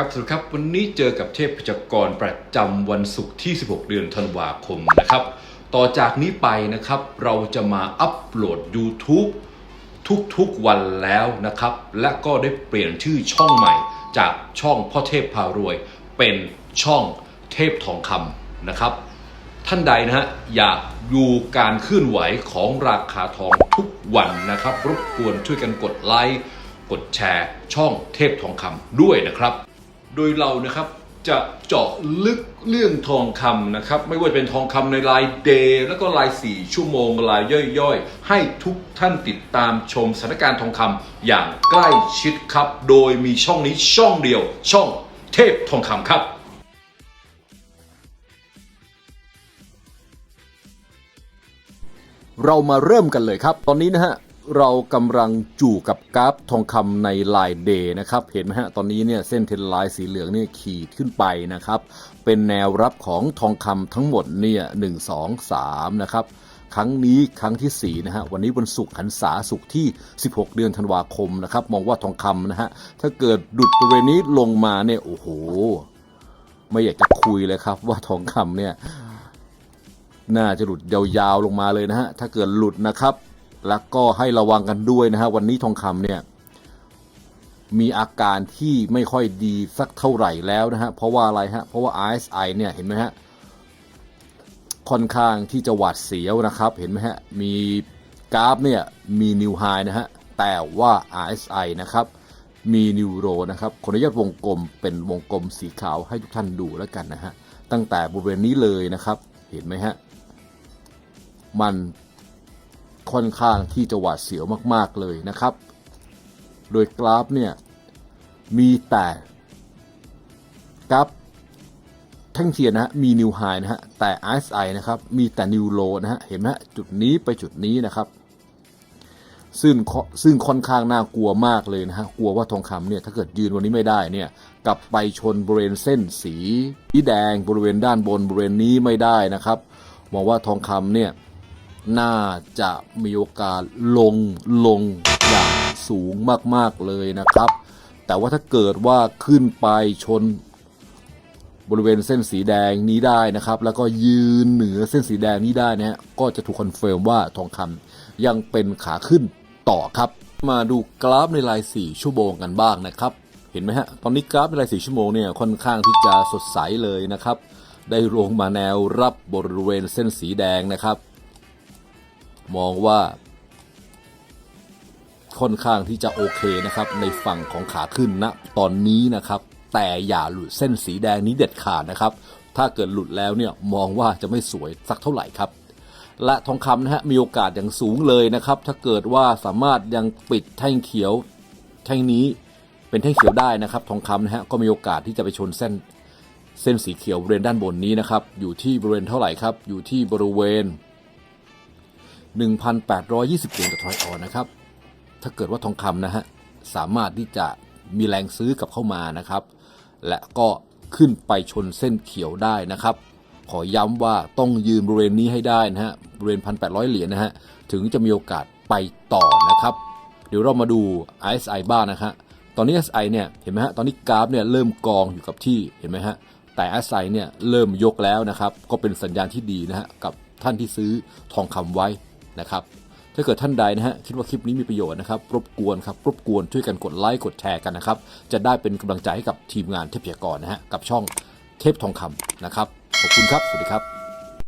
ครับสวัสดีครับ วันนี้เจอกับเทพพยากรประจำวันศุกร์ที่ 16 เดือนธันวาคมนะครับ ต่อจากนี้ไปนะครับ เราจะมาอัปโหลด YouTube ทุกๆวันแล้วนะครับ และก็ได้เปลี่ยนชื่อช่องใหม่ จากช่องพ่อเทพพารวย เป็นช่องเทพทองคำนะครับ ท่านใดนะฮะอยากดูการเคลื่อนไหวของราคาทองทุกวันนะครับ รบกวนช่วยกันกดไลค์กดแชร์ช่องเทพทองคำด้วยนะครับ โดยเรานะครับจะเจาะลึกเรื่องทองคำนะครับ ไม่ว่าจะเป็นทองคำในรายเดย์แล้วก็ราย 4 ชั่วโมงรายย่อยๆ ให้ทุกท่านติดตามชมสถานการณ์ทองคำอย่างใกล้ชิดครับ โดยมีช่องนี้ช่องเดียว ช่องเทพทองคำครับเรามาเริ่มกันเลยครับ ตอนนี้นะฮะ เรากำลังจู่กับกราฟทองคำในลายเดย์นะครับ เห็นไหมฮะ ตอนนี้เนี่ยเส้นเทรนไลน์สีเหลืองเนี่ยขีดขึ้นไปนะครับ เป็นแนวรับของทองคำทั้งหมดเนี่ยหนึ่งสองสามนะครับ ครั้งนี้ครั้งที่ 4 นะฮะ วันนี้วันศุกร์หันษาศุกร์ที่ 16 เดือนธันวาคมนะครับ มองว่าทองคำนะฮะ ถ้าเกิดดุดบริเวณนี้ลงมาเนี่ย โอ้โห ไม่อยากจะคุยเลยครับว่าทองคำเนี่ย น่าจะหลุดยาวๆลงมาเลยนะฮะ ถ้าเกิดหลุดนะครับ แล้วก็ให้ระวังกันด้วยนะฮะวันนี้ทองคำเนี่ยมีอาการที่ไม่ค่อยดีสักเท่าไหร่แล้วนะฮะเพราะว่าอะไรฮะเพราะว่า RSI เนี่ยเห็นไหมฮะค่อนข้างที่จะหวาดเสียวนะครับ เห็นไหมฮะมีกราฟเนี่ยมีนิวไฮนะฮะแต่ว่า RSI นะครับมีนิวโรนะครับขออนุญาตวงกลมเป็นวงกลมสีขาวให้ทุกท่านดูแล้วกันนะฮะตั้งแต่บริเวณนี้เลยนะครับ เห็นไหมฮะมัน ค่อนข้างที่จะหวาดเสียวมากๆเลยนะครับ โดยกราฟเนี่ยมีแต่กราฟแท่งเทียนนะฮะมีนิวไฮนะฮะแต่ RSI นะครับมีแต่นิวโลนะฮะเห็นไหมจุดนี้ไปจุดนี้นะครับซึ่งซึ่งค่อนข้างน่ากลัวมากเลยนะฮะ กลัวว่าทองคำเนี่ยถ้าเกิดยืนวันนี้ไม่ได้เนี่ยกลับไปชนบริเวณเส้นสีแดงบริเวณด้านบนบริเวณนี้ไม่ได้นะครับ มองว่าทองคำเนี่ย น่าจะมีโอกาสลงลงอย่างสูงมากๆเลยนะครับ แต่ว่าถ้าเกิดว่าขึ้นไปชนบริเวณเส้นสีแดงนี้ได้นะครับ แล้วก็ยืนเหนือเส้นสีแดงนี้ได้นะก็จะถูกคอนเฟิร์มว่าทองคำยังเป็นขาขึ้นต่อครับ มาดูกราฟในราย 4 ชั่วโมงกันบ้างนะครับ เห็นไหมฮะ ตอนนี้กราฟในราย 4 ชั่วโมงเนี่ยค่อนข้างที่จะสดใสเลยนะครับ ได้ลงมาแนวรับบริเวณเส้นสีแดงนะครับ มองว่า ค่อนข้างที่จะโอเคนะครับ ในฝั่งของขาขึ้นณตอนนี้นะครับ แต่อย่าหลุดเส้นสีแดงนี้เด็ดขาดนะครับ ถ้าเกิดหลุดแล้วเนี่ยมองว่าจะไม่สวยสักเท่าไหร่ครับและทองคำนะฮะมีโอกาสอย่างสูงเลยนะครับ ถ้าเกิดว่าสามารถยังปิดแท่งเขียวแท่งนี้เป็นแท่งเขียวได้นะครับ ทองคำนะฮะก็มีโอกาสที่จะไปชนเส้น เส้นสีเขียวบริเวณด้านบนนี้นะครับ อยู่ที่บริเวณเท่าไหร่ครับ อยู่ที่บริเวณ 1,820เหรียญต่อทรอยออนนะครับ ถ้าเกิดว่าทองคำนะฮะ สามารถที่จะมีแรงซื้อกับเข้ามานะครับ และก็ขึ้นไปชนเส้นเขียวได้นะครับ ขอย้ำว่าต้องยืนบริเวณนี้ให้ได้นะฮะ บริเวณ 1,800 เหรียญนะฮะ ถึงจะมีโอกาสไปต่อนะครับ เดี๋ยวเรามาดู RSI บ้างนะฮะ ตอนนี้ RSI เนี่ย เห็นไหมฮะ ตอนนี้กราฟเนี่ยเริ่มกองอยู่กับที่ เห็นไหมฮะ แต่ RSI เนี่ยเริ่มยกแล้วนะครับ ก็เป็นสัญญาณที่ดีนะฮะ กับท่านที่ซื้อทองคำไว้ นะครับ ถ้าเกิดท่านใดนะฮะคิดว่าคลิปนี้มีประโยชน์นะครับ รบกวนครับรบกวนช่วยกันกดไลค์กดแชร์กันนะครับ จะได้เป็นกำลังใจให้กับทีมงานเทพยากรนะฮะกับช่องเทพทองคำนะครับขอบคุณครับสวัสดีครับ